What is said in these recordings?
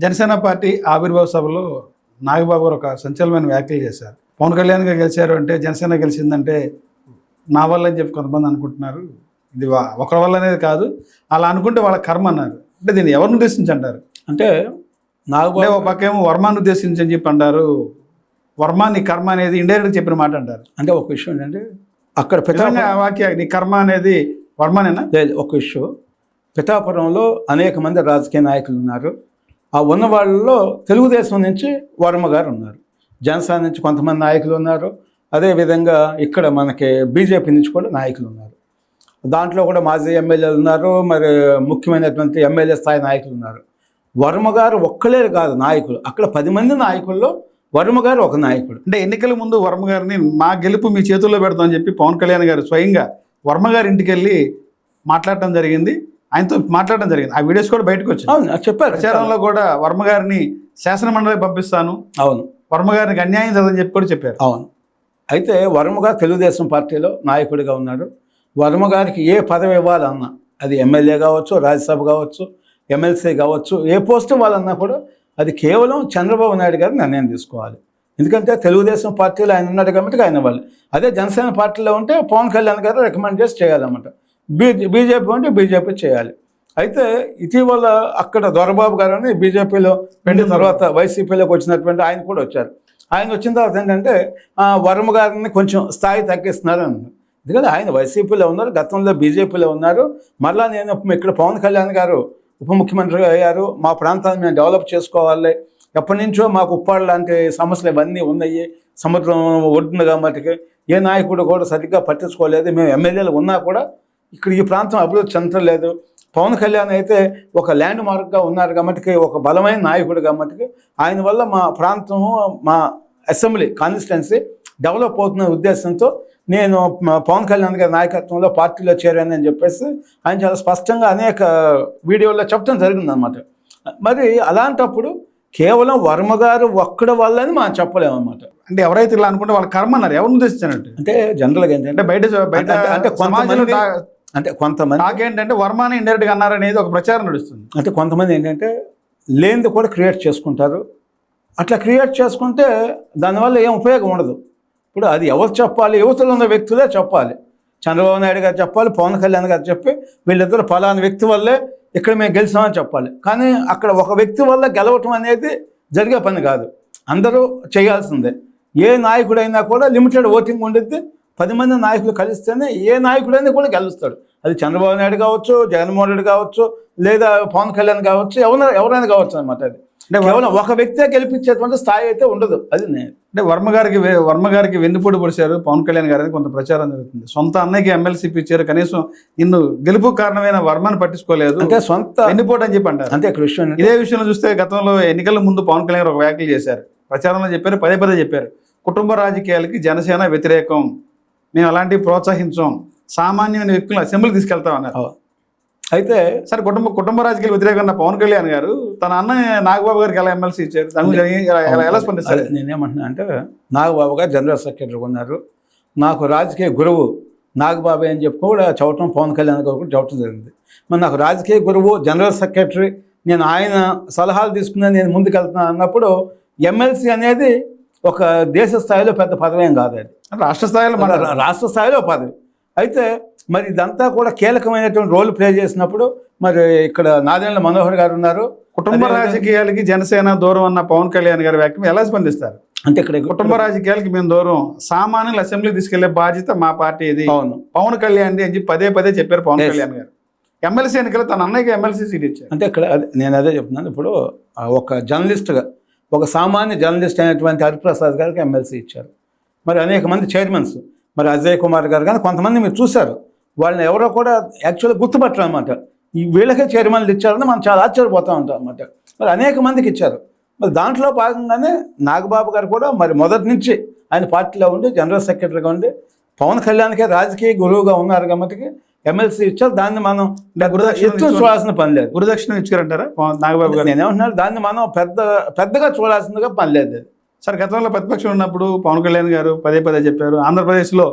Janasena party ఆవిర్భావ సభలో నాగబాబు గారు ఒక సంచలనమైన వ్యాఖ్యలు చేశారు. పవన్ కళ్యాణ్ గారు గెలిచారు అంటే జనసేన గెలిచిందంటే నా వల్ల అని చెప్పి కొంతమంది అనుకుంటున్నారు. ఇది వా- ఒకరి వల్ల అనేది కాదు. అలా అనుకుంటే వాళ్ళ కర్మ అన్నారు. అంటే దీన్ని ఎవరిని ఉద్దేశించి అంటారు? అంటే నాగబాబు ఒక పక్క ఏమో వర్మాన్ని ఉద్దేశించి అని చెప్పి అంటారు. వర్మ నీ కర్మ అనేది ఇండైరెక్ట్ చెప్పిన మాట అంటారు. అంటే ఒక విషయం ఏంటంటే అక్కడ పితా నిజంగా ఆ వాక్య నీ కర్మ అనేది వర్మనేనా? లేదు ఒక విషయం పిఠాపురంలో అనేక మంది రాజకీయ నాయకులు ఉన్నారు. ఆ ఉన్న వాళ్ళలో తెలుగుదేశం నుంచి వర్మ గారు ఉన్నారు. జనసేన నుంచి కొంతమంది నాయకులు ఉన్నారు. అదేవిధంగా ఇక్కడ మనకి బీజేపీ నుంచి కూడా నాయకులు ఉన్నారు. దాంట్లో కూడా మాజీ ఎమ్మెల్యేలు ఉన్నారు. మరి ముఖ్యమైనటువంటి ఎమ్మెల్యే స్థాయి నాయకులు ఉన్నారు. వర్మ గారు ఒక్కలే కాదు నాయకులు. అక్కడ పది మంది నాయకుల్లో వర్మ గారు ఒక నాయకుడు. అంటే ఎన్నికల ముందు వర్మ గారిని మా గెలుపు మీ చేతుల్లో పెడతామని చెప్పి పవన్ కళ్యాణ్ గారు స్వయంగా వర్మ గారి ఇంటికి వెళ్ళి మాట్లాడటం జరిగింది. ఆయనతో మాట్లాడడం జరిగింది. ఆ వీడియోస్ కూడా బయటకు వచ్చాయి అవును చెప్పారు. ప్రచారంలో కూడా వర్మ గారిని శాసన మండలికి పంపిస్తాను. అవును. వర్మ గారికి అన్యాయం జరగదని చెప్పి కూడా చెప్పారు. అవును. అయితే వర్మ గారు తెలుగుదేశం పార్టీలో నాయకుడిగా ఉన్నారు వర్మ గారికి ఏ పదవి ఇవ్వాలన్నా అది ఎమ్మెల్యే కావచ్చు రాజ్యసభ కావచ్చు ఎమ్మెల్సీ కావచ్చు ఏ పోస్ట్ ఇవ్వాలన్నా కూడా అది కేవలం చంద్రబాబు నాయుడు గారు నిర్ణయం తీసుకోవాలి. ఎందుకంటే తెలుగుదేశం పార్టీలో ఆయన ఉన్నాడు కాబట్టి ఆయన ఇవ్వాలి. అదే జనసేన పార్టీలో ఉంటే పవన్ కళ్యాణ్ గారు రికమెండ్ చేసి చేయాలన్నమాట. బీజేపీ ఉంటే బీజేపీ చేయాలి. అయితే ఇటీవల అక్కడ దొరబాబు గారు అని బీజేపీలో పెండి తర్వాత వైసీపీలోకి వచ్చినటువంటి ఆయన కూడా వచ్చారు. ఆయన వచ్చిన తర్వాత ఏంటంటే వర్మ గారిని కొంచెం స్థాయి తగ్గిస్తున్నారు అన్నారు ఎందుకంటే ఆయన వైసీపీలో ఉన్నారు గతంలో బీజేపీలో ఉన్నారు. మరలా నేను ఇక్కడ పవన్ కళ్యాణ్ గారు ఉప ముఖ్యమంత్రిగా అయ్యారు. మా ప్రాంతాన్ని మేము డెవలప్ చేసుకోవాలి. ఎప్పటి నుంచో మాకు ఉప్పాడు లాంటి సమస్యలు ఇవన్నీ ఉన్నాయి. సముద్రం ఒడ్డున కాబట్టి ఏ నాయకుడు కూడా సరిగ్గా పట్టించుకోలేదు. మేము ఎమ్మెల్యేలు ఉన్నా కూడా ఇక్కడ ఈ ప్రాంతం అభివృద్ధి చెందలేదు పవన్ కళ్యాణ్ అయితే ఒక ల్యాండ్ మార్క్గా ఉన్నారు కాబట్టి ఒక బలమైన నాయకుడు కాబట్టి ఆయన వల్ల మా ప్రాంతం మా అసెంబ్లీ కాన్స్టిట్యున్సీ డెవలప్ అవుతున్న ఉద్దేశంతో నేను పవన్ కళ్యాణ్ గారి నాయకత్వంలో పార్టీలో చేరానని చెప్పేసి ఆయన చాలా స్పష్టంగా అనేక వీడియోల్లో చెప్పడం జరిగిందనమాట మరి అలాంటప్పుడు కేవలం వర్మ గారు ఒక్కడి వల్లని మనం చెప్పలేము అనమాట అంటే ఎవరైతే ఇలా అనుకుంటే వాళ్ళ కర్మ అన్నారు. ఎవరిని ఉద్దేశించినట్టు అంటే జనరల్గా ఏంటంటే అంటే బయట బయట అంటే- కొంతమంది- అంటే కొంతమంది నాకేంటంటే వర్మాని ఇండైరెక్ట్గా అన్నారనేది ఒక ప్రచారం నడుస్తుంది. అంటే కొంతమంది ఏంటంటే లేనిది కూడా క్రియేట్ చేసుకుంటారు. అట్లా క్రియేట్ చేసుకుంటే దానివల్ల ఏం ఉపయోగం ఉండదు. ఇప్పుడు అది ఎవరు చెప్పాలి? యువతలో ఉన్న వ్యక్తులే చెప్పాలి. చంద్రబాబు నాయుడు గారు చెప్పాలి పవన్ కళ్యాణ్ గారు చెప్పి వీళ్ళిద్దరు ఫలానా వ్యక్తి వల్లే ఇక్కడ మేము గెలిచామని చెప్పాలి. కానీ అక్కడ ఒక వ్యక్తి వల్ల గెలవటం అనేది జరిగే పని కాదు. అందరూ చేయాల్సిందే. ఏ నాయకుడైనా కూడా లిమిటెడ్ ఓటింగ్ ఉండిద్ది. పది మంది నాయకులు కలిస్తేనే ఏ నాయకుడైనా కూడా గెలుస్తాడు. అది చంద్రబాబు నాయుడు కావచ్చు జగన్మోహన్ రెడ్డి కావచ్చు లేదా పవన్ కళ్యాణ్ కావచ్చు ఎవరైనా ఎవరైనా కావచ్చు అనమాట అది. అంటే కేవలం ఒక వ్యక్తే గెలిపించేటువంటి స్థాయి అయితే ఉండదు. అది నేను. అంటే వర్మ గారికి వర్మ గారికి వెన్నుపోటు పొడిచారు పవన్ కళ్యాణ్ గారు కొంత ప్రచారం జరుగుతుంది. సొంత అన్నయ్యకి ఎమ్మెల్సీ ఇచ్చారు కనీసం నిన్ను గెలుపు కారణమైన వర్మని పట్టించుకోలేదు అంటే సొంత వెన్నుపోటు అని చెప్పి అంటారు. విషయం ఏంటంటే ఇదే విషయంలో చూస్తే గతంలో ఎన్నికల ముందు పవన్ కళ్యాణ్ ఒక వ్యాఖ్యలు చేశారు. ప్రచారంలో చెప్పారు పదే పదే చెప్పారు. కుటుంబ రాజకీయాలకి జనసేన వ్యతిరేకం. మేము అలాంటివి ప్రోత్సహించాం. సామాన్యమైన వ్యక్తులను అసెంబ్లీ తీసుకెళ్తాం అన్నారు. అవును. అయితే సరే కుటుంబ కుటుంబ రాజకీయాలు వ్యతిరేకంగా పవన్ కళ్యాణ్ గారు తన అన్న నాగబాబు గారికి ఎలా ఎమ్మెల్సీ ఇచ్చారు? ఎలా- స్పందిస్తారు? నేనేమంటున్నా అంటే నాగబాబు గారు జనరల్ సెక్రటరీ ఉన్నారు. నాకు రాజకీయ గురువు నాగబాబు అని చెప్పి కూడా చవటం పవన్ కళ్యాణ్ గారు కూడా చవటం జరిగింది. మరి నాకు రాజకీయ గురువు జనరల్ సెక్రటరీ నేను ఆయన సలహాలు తీసుకున్నా నేను ముందుకెళ్తున్నాను అన్నప్పుడు ఎమ్మెల్సీ అనేది ఒక దేశ స్థాయిలో పెద్ద పదవి ఏం కాదు అది. రాష్ట్ర స్థాయిలో మన రాష్ట్ర స్థాయిలో పదవి. అయితే మరి ఇదంతా కూడా కీలకమైనటువంటి రోల్ ప్లే చేసినప్పుడు మరి ఇక్కడ నాదేళ్ళ మనోహర్ గారు ఉన్నారు. కుటుంబ రాజకీయాలకి జనసేన దూరం అన్న పవన్ కళ్యాణ్ గారి వ్యాఖ్య ఎలా స్పందిస్తారు? అంటే ఇక్కడ కుటుంబ రాజకీయాలకి మేము దూరం. సామాన్యులు అసెంబ్లీ తీసుకెళ్ళే బాధ్యత మా పార్టీ ఇది. అవును. పవన్ కళ్యాణ్ అని చెప్పి పదే పదే చెప్పారు పవన్. కళ్యాణ్ గారు. ఎమ్మెల్సీ ఎన్నికలు తన అన్నయ్యకి ఎమ్మెల్సీ సీట్ ఇచ్చారు. అంటే ఇక్కడ నేను అదే చెప్తున్నాను. ఇప్పుడు ఒక జర్నలిస్ట్గా ఒక సామాన్య జర్నలిస్ట్ అయినటువంటి హరిప్రసాద్ గారికి ఎమ్మెల్సీ ఇచ్చారు. మరి అనేక మంది చైర్మన్స్ మరి అజయ్ కుమార్ గారు కానీ కొంతమంది మీరు చూశారు. వాళ్ళని ఎవరో కూడా యాక్చువల్గా గుర్తుపట్టరు అనమాట ఈ వీళ్ళకే చైర్మన్లు ఇచ్చారని మనం చాలా ఆశ్చర్యపోతూ ఉంటాం అనమాట మరి అనేక మందికి ఇచ్చారు. మరి దాంట్లో భాగంగానే నాగబాబు గారు కూడా మరి మొదటి నుంచి ఆయన పార్టీలో ఉండి జనరల్ సెక్రటరీగా ఉండి పవన్ కళ్యాణ్కే రాజకీయ గురువుగా ఉన్నారు కాబట్టి ఎమ్మెల్సీ ఇచ్చారు దాన్ని మనం గురుదక్షిణ ఎత్తు చూడాల్సిన పని లేదు. గురుదక్షిణ ఇచ్చారంటారా? నాగబాబు గారు. నేనేమంటున్నాను దాన్ని మనం పెద్ద పెద్దగా చూడాల్సిందిగా పని లేదు. సరే గతంలో ప్రతిపక్షం ఉన్నప్పుడు పవన్ కళ్యాణ్ గారు పదే పదే చెప్పారు ఆంధ్రప్రదేశ్లో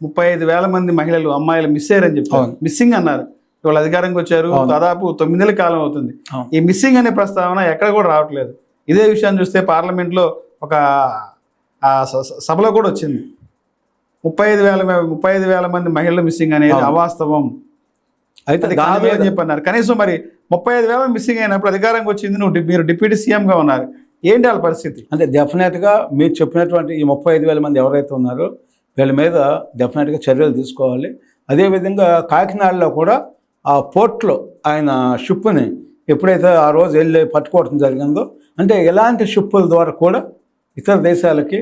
ముప్పై ఐదు వేల మంది మహిళలు అమ్మాయిలు మిస్ అయ్యారని చెప్పారు. మిస్సింగ్ అన్నారు. ఇవాళ అధికారంకి వచ్చారు. దాదాపు తొమ్మిదేళ్ళ కాలం అవుతుంది. ఈ మిస్సింగ్ అనే ప్రస్తావన ఎక్కడ కూడా రావట్లేదు. ఇదే విషయాన్ని చూస్తే పార్లమెంట్లో ఒక సభలో కూడా వచ్చింది. ముప్పై ఐదు వేల ముప్పై ఐదు వేల మంది మహిళలు మిస్సింగ్ అనేది. అవాస్తవం. అయితే కాదు అని చెప్పి అన్నారు కనీసం మరి ముప్పై ఐదు వేల మిస్సింగ్ అయినప్పుడు అధికారంకి వచ్చింది నువ్వు మీరు డిప్యూటీ సీఎం గా ఉన్నారు. ఏంటి వాళ్ళ పరిస్థితి? అంటే డెఫినెట్గా మీరు చెప్పినటువంటి ఈ ముప్పై ఐదు వేల మంది ఎవరైతే ఉన్నారో వీళ్ళ మీద డెఫినెట్గా చర్యలు తీసుకోవాలి. అదేవిధంగా కాకినాడలో కూడా ఆ పోర్ట్లో ఆయన షిప్ని ఎప్పుడైతే ఆ రోజు వెళ్ళి పట్టుకోవడం జరిగిందో అంటే ఎలాంటి షిప్పుల ద్వారా కూడా ఇతర దేశాలకి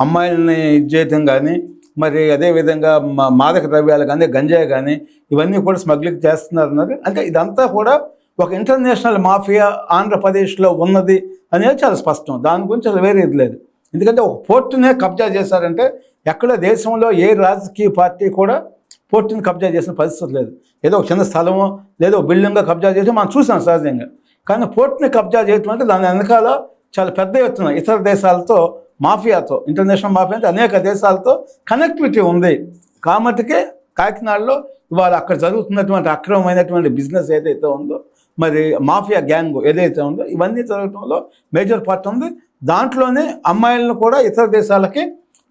అమ్మాయిలని ఇది చేయటం కానీ మరి అదేవిధంగా మా మాదక ద్రవ్యాలు కానీ గంజాయి కానీ ఇవన్నీ కూడా స్మగ్లింగ్ చేస్తున్నారన్నది అంటే ఇదంతా కూడా ఒక ఇంటర్నేషనల్ మాఫియా ఆంధ్రప్రదేశ్లో ఉన్నది అనేది చాలా స్పష్టం. దాని గురించి అసలు వేరే ఇది లేదు. ఎందుకంటే ఒక పోర్టునే కబ్జా చేశారంటే ఎక్కడ దేశంలో ఏ రాజకీయ పార్టీ కూడా పోర్టుని కబ్జా చేసిన పరిస్థితి లేదు. ఏదో ఒక చిన్న స్థలమో లేదో ఒక బిల్డింగ్గా కబ్జా చేసి మనం చూసాం సహజంగా. కానీ పోర్టుని కబ్జా చేయటం అంటే దాని వెనకాల చాలా పెద్ద ఎత్తున ఇతర దేశాలతో మాఫియాతో ఇంటర్నేషనల్ మాఫియా అంటే అనేక దేశాలతో కనెక్టివిటీ ఉంది. కాబట్టికే కాకినాడలో ఇవాళ అక్కడ జరుగుతున్నటువంటి అక్రమమైనటువంటి బిజినెస్ ఏదైతే ఉందో మరి మాఫియా గ్యాంగ్ ఏదైతే ఉందో ఇవన్నీ జరగటంలో మేజర్ పార్ట్ ఉంది. దాంట్లోనే అమ్మాయిలను కూడా ఇతర దేశాలకి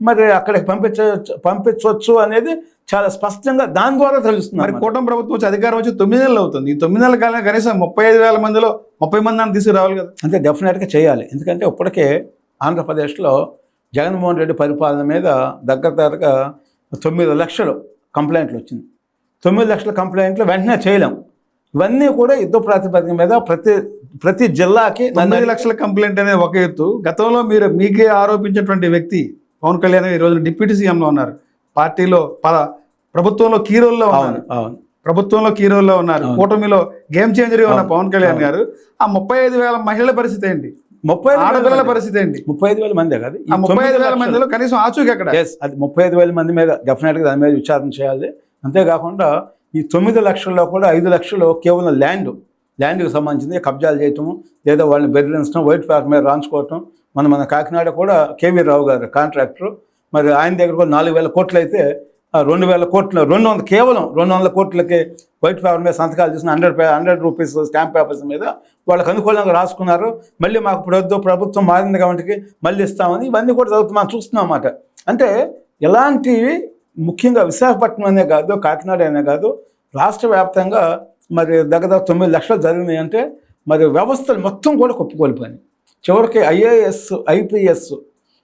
మరి అక్కడికి పంపించవచ్చు పంపించవచ్చు అనేది చాలా స్పష్టంగా దాని ద్వారా తెలుస్తుంది మరి. కూటమి ప్రభుత్వం వచ్చి అధికారం వచ్చి తొమ్మిది నెలలు అవుతుంది. ఈ తొమ్మిది నెలల కాలం కనీసం ముప్పై ఐదు వేల మందిలో ముప్పై మంది అని తీసుకురావాలి కదా. అంటే డెఫినెట్గా చేయాలి. ఎందుకంటే ఇప్పటికే ఆంధ్రప్రదేశ్లో జగన్మోహన్ రెడ్డి పరిపాలన మీద దగ్గర దగ్గరగా తొమ్మిది లక్షలు కంప్లైంట్లు వచ్చింది. తొమ్మిది లక్షల కంప్లైంట్లు వెంటనే చేయలేం. ఇవన్నీ కూడా యుద్ధ ప్రాతిపదిక మీద ప్రతి ప్రతి జిల్లాకి తొమ్మిది లక్షల కంప్లైంట్ అనేది ఒక ఎత్తు. గతంలో మీరు మీకే ఆరోపించినటువంటి వ్యక్తి పవన్ కళ్యాణ్ ఈ రోజు డిప్యూటీ సీఎంలో ఉన్నారు. పార్టీలో ప్రభుత్వంలో కీ రోల్లో అవును ఉన్నారు అవును. ప్రభుత్వంలో కీ రోల్లో ఉన్నారు. కూటమిలో గేమ్ చేంజర్ ఉన్న. పవన్ కళ్యాణ్. గారు. ఆ ముప్పై ఐదు వేల మహిళల పరిస్థితి ఏంటి? ముప్పై ఆడపిల్లల. పరిస్థితి ఏంటి? ముప్పై ఐదు వేల మందే కదా? ముప్పై ఐదు వేల మందిలో కనీసం ఆచూకి ఎక్కడ? అది ముప్పై ఐదు వేల మంది మీద డెఫినెట్గా దాని మీద విచారణ చేయాలి. అంతేకాకుండా ఈ తొమ్మిది లక్షల్లో కూడా ఐదు లక్షలు కేవలం ల్యాండ్ ల్యాండ్కి సంబంధించింది కబ్జాలు చేయటము లేదా వాళ్ళని బెదిరించడం వైట్ పేపర్ మీద రాంచుకోవటం మన మన కాకినాడ కూడా కేవీ రావు గారు కాంట్రాక్టర్ మరి ఆయన దగ్గర కూడా నాలుగు వేల కోట్లు అయితే రెండు వేల కోట్లు రెండు వందల కేవలం రెండు వందల కోట్లకి వైట్ పేపర్ మీద సంతకాలు చేసిన hundred hundred rupees stamp papers మీద వాళ్ళకి అనుకూలంగా రాసుకున్నారు. మళ్ళీ మాకు ప్రభుత్వం ప్రభుత్వం మారింది కాబట్టి మళ్ళీ ఇస్తామని ఇవన్నీ కూడా చదువుతూ మనం చూస్తున్నాం అన్నమాట. అంటే ఎలాంటివి ముఖ్యంగా విశాఖపట్నం అనే కాదు కాకినాడ అనే కాదు రాష్ట్ర వ్యాప్తంగా మరి దగ్గర తొమ్మిది లక్షలు జరిగినాయి అంటే మరి వ్యవస్థలు మొత్తం కూడా కొప్పుకోలిపోయినాయి. చివరికి ఐఏఎస్ ఐపీఎస్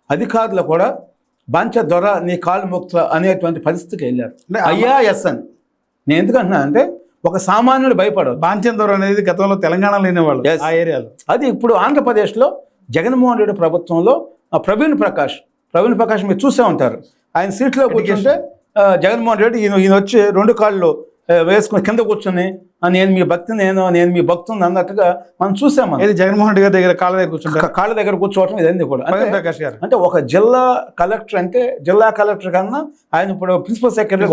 అధికారులు కూడా బంచ దొర నీ కాలు ముక్త అనేటువంటి పరిస్థితికి వెళ్ళారు. అంటే ఆ- ఐఆర్ఎస్ అని నేను ఎందుకంటున్నా అంటే ఒక సామాన్యుడు భయపడదు బాంచందర్ అనేది గతంలో తెలంగాణలో లేనివాళ్ళు Yes. ఆ ఏరియాలో. అది ఇప్పుడు ఆంధ్రప్రదేశ్లో జగన్మోహన్ రెడ్డి ప్రభుత్వంలో ప్రవీణ్ ప్రకాష్ ప్రవీణ్ ప్రకాష్ మీరు చూసే ఉంటారు. ఆయన సీట్లో కూర్చుంటే జగన్మోహన్ రెడ్డి ఈయన ఈయన వచ్చి రెండు కాళ్ళు వేసుకుని కింద కూర్చొని "ఆ, నేను మీ భక్తి నేను నేను మీ భక్తుని అన్నట్టుగా మనం చూసాం మనం. ఏది జగన్మోహన్ రెడ్డి గారి దగ్గర కాళ్ళ దగ్గర కూర్చుంటారు కా- కాళ్ళ దగ్గర కూర్చోవటం ఇదన్నీ కూడా. ప్రకాష్ గారు. అంటే ఒక జిల్లా కలెక్టర్ అంటే జిల్లా కలెక్టర్ కన్నా ఆయన ఇప్పుడు ప్రిన్సిపల్ సెక్రటరీ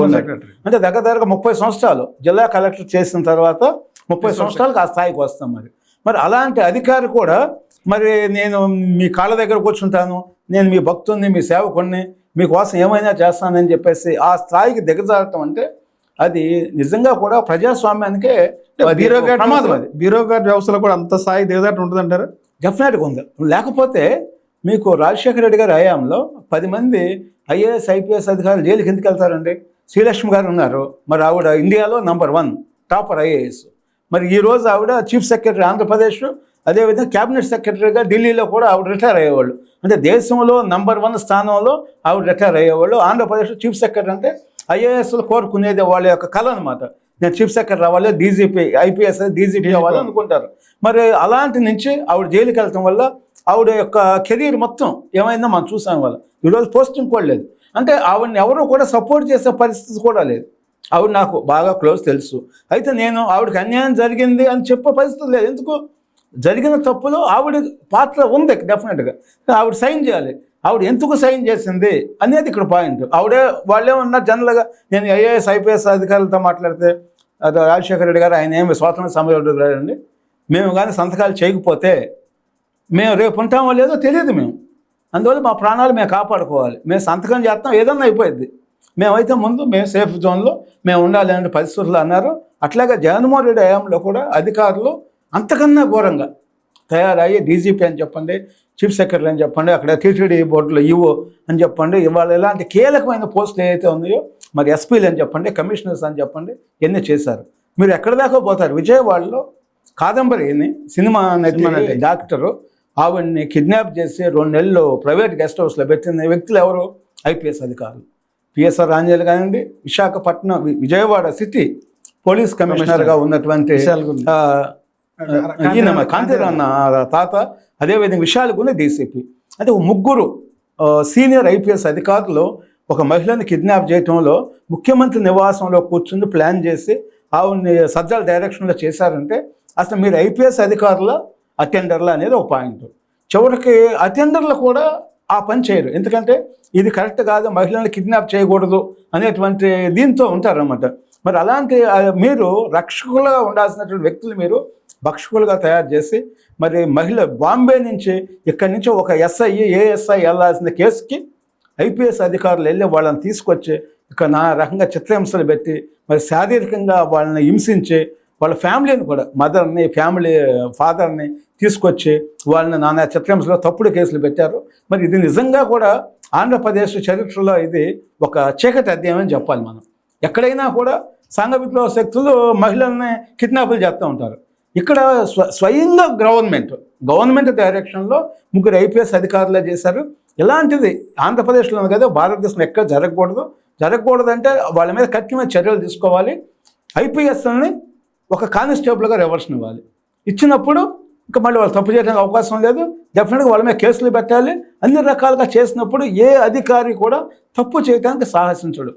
అంటే దగ్గర దగ్గర ముప్పై సంవత్సరాలు జిల్లా కలెక్టర్ చేసిన తర్వాత ముప్పై సంవత్సరాలకు ఆ స్థాయికి వస్తాం మరి. మరి అలాంటి అధికారి కూడా మరి నేను మీ కాళ్ళ దగ్గర కూర్చుంటాను నేను మీ భక్తుల్ని మీ సేవకుడిని మీకోసం ఏమైనా చేస్తానని చెప్పేసి ఆ స్థాయికి దిగజారటం అంటే అది నిజంగా కూడా ప్రజాస్వామ్యానికే బ్యూరోక్రాట్ ప్రమాదం అది. బ్యూరోక్రాట్ వ్యవస్థలో కూడా అంత స్థాయి దిగదాటు ఉంటుందంటారు? డెఫినెట్గా ఉంది. లేకపోతే మీకు రాజశేఖర రెడ్డి గారి హయాంలో పది మంది ఐఏఎస్ ఐపీఎస్ అధికారులు జైలుకి ఎందుకు వెళ్తారండి? శ్రీలక్ష్మి గారు ఉన్నారు. మరి ఆవిడ ఇండియాలో నంబర్ వన్ టాపర్ ఐఏఎస్. మరి ఈ రోజు ఆవిడ చీఫ్ సెక్రటరీ ఆంధ్రప్రదేశ్ అదేవిధంగా క్యాబినెట్ సెక్రటరీగా ఢిల్లీలో కూడా ఆవిడ రిటైర్ అయ్యేవాళ్ళు. అంటే దేశంలో నంబర్ వన్ స్థానంలో ఆవిడ రిటైర్ అయ్యేవాళ్ళు. ఆంధ్రప్రదేశ్ చీఫ్ సెక్రటరీ అంటే ఐఏఎస్లు కోరుకునేది వాళ్ళ యొక్క కళ అనమాట నేను చీఫ్ సెక్రటరీ అవ్వాలి డీజీపీ ఐపీఎస్ డీజీపీ అవ్వాలి. అనుకుంటారు. మరి అలాంటి నుంచి ఆవిడ జైలుకి వెళ్ళటం వల్ల ఆవిడ యొక్క కెరీర్ మొత్తం ఏమైందో మనం చూసాం వల్ల ఈరోజు పోస్టింగ్ కూడా లేదు. అంటే ఆవిడని ఎవరు కూడా సపోర్ట్ చేసే పరిస్థితి కూడా లేదు. ఆవిడ నాకు బాగా క్లోజ్ తెలుసు. అయితే నేను ఆవిడకి అన్యాయం జరిగింది అని చెప్పే పరిస్థితి లేదు. ఎందుకు? జరిగిన తప్పులో ఆవిడ పాత్ర ఉంది డెఫినెట్గా ఆవిడ సైన్ చేయాలి. ఆవిడ ఎందుకు సైన్ చేసింది అనేది ఇక్కడ పాయింట్. ఆవిడే వాళ్ళే ఉన్నారు జనరల్గా. నేను ఐఏఎస్ ఐపీఎస్ అధికారులతో మాట్లాడితే అది రాజశేఖర రెడ్డి గారు ఆయన ఏమి స్వాతంత్ర సమయంలో అండి మేము కానీ సంతకాలు చేయకపోతే మేము రేపు ఉంటామో లేదో తెలియదు మేము. అందువల్ల మా ప్రాణాలు మేము కాపాడుకోవాలి. మేము సంతకం చేస్తాం ఏదన్నా అయిపోయింది మేమైతే ముందు మేము సేఫ్ జోన్లో మేము ఉండాలి అనే పరిస్థితులు అన్నారు. అట్లాగే జగన్మోహన్ రెడ్డి హయాంలో కూడా అధికారులు అంతకన్నా ఘోరంగా తయారయ్యి డీజీపీ అని చెప్పండి చీఫ్ సెక్రటరీ అని చెప్పండి అక్కడ టీటీడీ బోర్డులో ఈవో అని చెప్పండి ఇవాళ ఇలాంటి కీలకమైన పోస్టులు ఏవైతే ఉన్నాయో మరి ఎస్పీలు అని చెప్పండి కమిషనర్స్ అని చెప్పండి ఇవన్నీ చేశారు? మీరు ఎక్కడి దాకా పోతారు? విజయవాడలో కాదంబరిని సినిమా నటి డాక్టరు ఆవిడ్ని కిడ్నాప్ చేసి రెండు నెలలు ప్రైవేట్ గెస్ట్ హౌస్లో పెట్టిన వ్యక్తులు ఎవరు? ఐపీఎస్ అధికారులు. పిఎస్ఆర్ రాంజల్ కానివ్వండి విశాఖపట్నం విజయవాడ సిటీ పోలీస్ కమిషనర్గా ఉన్నటువంటి ఈయన కాంతిరాన్న తాత అదేవిధంగా విశాల్ గుని డీసీపీ ఒక ముగ్గురు సీనియర్ ఐపీఎస్ అధికారులు ఒక మహిళని కిడ్నాప్ చేయటంలో ముఖ్యమంత్రి నివాసంలో కూర్చుని ప్లాన్ చేసి ఆవిడ్ని సజ్జల డైరెక్షన్లో చేశారంటే అసలు మీరు ఐపీఎస్ అధికారుల అటెండర్ల అనేది ఒక పాయింట్. చివరికి అటెండర్లు కూడా ఆ పని చేయరు. ఎందుకంటే ఇది కరెక్ట్ కాదు మహిళలను కిడ్నాప్ చేయకూడదు అనేటువంటి దీంతో ఉంటారన్నమాట. మరి అలాంటి మీరు రక్షకులుగా ఉండాల్సినటువంటి వ్యక్తులు మీరు భక్షకులుగా తయారు చేసి మరి మహిళ బాంబే నుంచి ఇక్కడి నుంచి ఒక ఎస్ఐ ఏఎస్ఐ వెళ్ళాల్సిన కేసుకి ఐపీఎస్ అధికారులు వెళ్ళి వాళ్ళని తీసుకొచ్చి ఇక్కడ నా రకంగా చిత్రహింసలు పెట్టి మరి శారీరకంగా వాళ్ళని హింసించి వాళ్ళ ఫ్యామిలీని కూడా మదర్ని ఫ్యామిలీ ఫాదర్ని తీసుకొచ్చి వాళ్ళని నానా చిత్రహింసలో తప్పుడు కేసులు పెట్టారు. మరి ఇది నిజంగా కూడా ఆంధ్రప్రదేశ్ చరిత్రలో ఇది ఒక చీకటి అధ్యాయం అని చెప్పాలి మనం. ఎక్కడైనా కూడా సంఘ విప్లవ శక్తులు మహిళల్ని కిడ్నాపులు చేస్తూ ఉంటారు. ఇక్కడ స్వ స్వయంగా గవర్నమెంట్ గవర్నమెంట్ డైరెక్షన్లో ముగ్గురు ఐపీఎస్ అధికారులే చేశారు. ఇలాంటిది ఆంధ్రప్రదేశ్లో కదా భారతదేశంలో ఎక్కడ జరగకూడదు. జరగకూడదు అంటే వాళ్ళ మీద కఠినమైన చర్యలు తీసుకోవాలి. ఐపీఎస్ని ఒక కానిస్టేబుల్గా రివర్షన్ ఇవ్వాలి. ఇచ్చినప్పుడు ఇంకా మళ్ళీ వాళ్ళు తప్పు చేయడానికి అవకాశం లేదు. డెఫినెట్గా వాళ్ళ మీద కేసులు పెట్టాలి. అన్ని రకాలుగా చేసినప్పుడు ఏ అధికారి కూడా తప్పు చేయడానికి సాహసించడు.